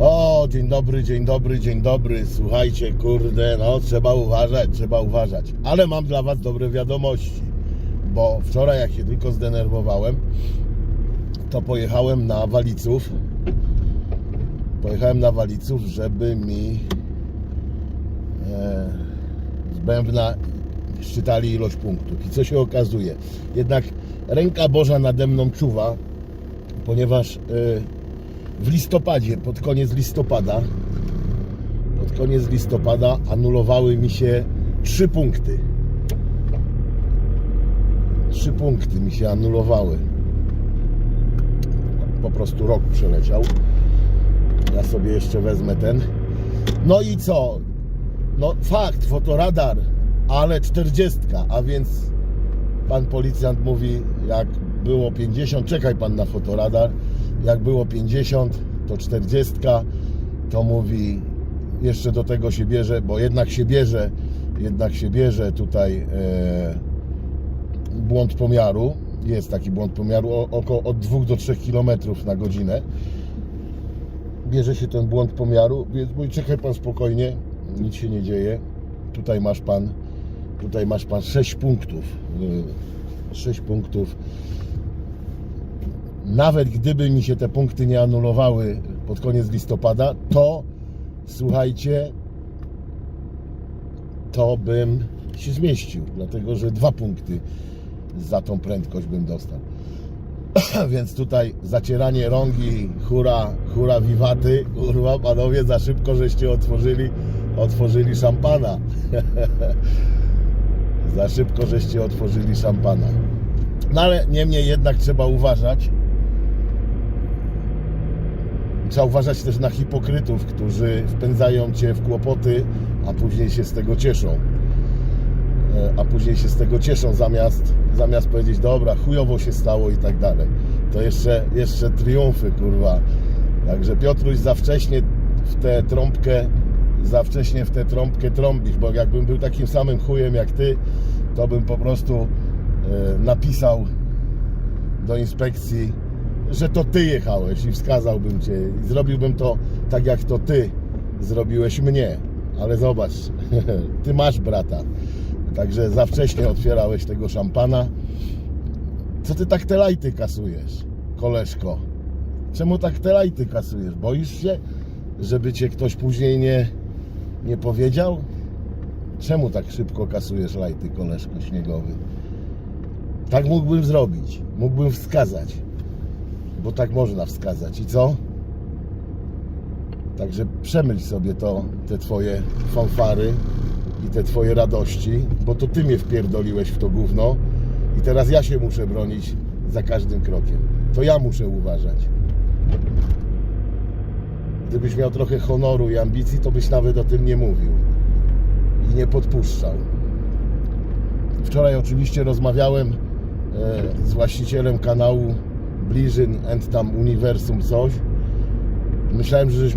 O, dzień dobry, dzień dobry, dzień dobry. Słuchajcie, kurde, no trzeba uważać, trzeba uważać. Ale mam dla Was dobre wiadomości, bo wczoraj, jak się tylko zdenerwowałem, to pojechałem na Waliców. Pojechałem na Waliców, żeby mi e, z bębna szczytali ilość punktów. I co się okazuje? Jednak ręka Boża nade mną czuwa, ponieważ e, w listopadzie, pod koniec listopada, pod koniec listopada anulowały mi się trzy punkty. Trzy punkty mi się anulowały. Po prostu rok przeleciał. Ja sobie jeszcze wezmę ten. No i co? No fakt, fotoradar, ale 40, a więc pan policjant mówi, jak było 50, czekaj pan na fotoradar, jak było 50, to 40, to mówi, jeszcze do tego się bierze, bo jednak się bierze, jednak się bierze tutaj e, błąd pomiaru, jest taki błąd pomiaru, o- około od 2 do 3 km na godzinę. Bierze się ten błąd pomiaru, więc mówi, czekaj pan spokojnie, nic się nie dzieje. Tutaj masz pan, tutaj masz pan 6 punktów. 6 punktów. Nawet gdyby mi się te punkty nie anulowały pod koniec listopada, to słuchajcie, to bym się zmieścił, dlatego że dwa punkty za tą prędkość bym dostał. Więc tutaj zacieranie rągi, hura, hura wiwaty, kurwa panowie, za szybko żeście otworzyli, otworzyli szampana. za szybko żeście otworzyli szampana. No ale niemniej jednak trzeba uważać. Trzeba uważać też na hipokrytów, którzy wpędzają cię w kłopoty, a później się z tego cieszą. E, A później się z tego cieszą, zamiast, zamiast powiedzieć, dobra, chujowo się stało i tak dalej. To jeszcze, jeszcze triumfy, kurwa. Także Piotruś za wcześnie w tę trąbkę, za wcześnie w tę trąbkę trąbisz, bo jakbym był takim samym chujem jak ty, to bym po prostu e, napisał do inspekcji, że to ty jechałeś i wskazałbym cię i zrobiłbym to tak jak to ty zrobiłeś mnie. Ale zobacz, ty masz brata. Także za wcześnie otwierałeś tego szampana. Co ty tak te lajty kasujesz, koleżko? Czemu tak te lajty kasujesz? Boisz się, żeby cię ktoś później nie, nie powiedział? Czemu tak szybko kasujesz lajty, koleżko śniegowy? Tak mógłbym zrobić. Mógłbym wskazać. Bo tak można wskazać. I co? Także przemyśl sobie to, te twoje fanfary i te twoje radości, bo to ty mnie wpierdoliłeś w to gówno i teraz ja się muszę bronić za każdym krokiem. To ja muszę uważać. Gdybyś miał trochę honoru i ambicji, to byś nawet o tym nie mówił i nie podpuszczał. Wczoraj oczywiście rozmawiałem e, z właścicielem kanału Bliżyn and tam Uniwersum coś. Myślałem, że żeśmy